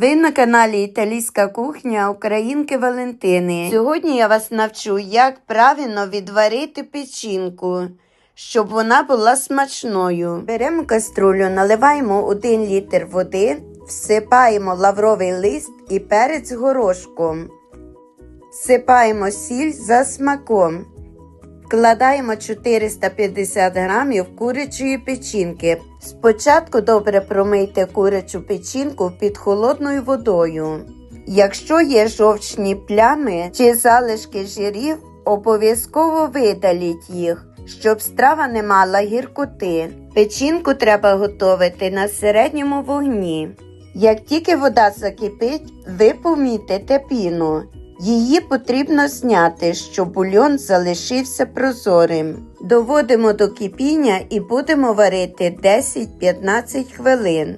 Ви на каналі Італійська кухня Українки Валентини. Сьогодні я вас навчу, як правильно відварити печінку, щоб вона була смачною. Беремо каструлю, наливаємо 1 літр води, всипаємо лавровий лист і перець горошком. Всипаємо сіль за смаком. Вкладаємо 450 грамів курячої печінки. Спочатку добре промийте курячу печінку під холодною водою. Якщо є жовчні плями чи залишки жирів, обов'язково видаліть їх, щоб страва не мала гіркоти. Печінку треба готувати на середньому вогні. Як тільки вода закипить, ви помітите піну. Її потрібно зняти, щоб бульйон залишився прозорим. Доводимо до кипіння і будемо варити 10-15 хвилин.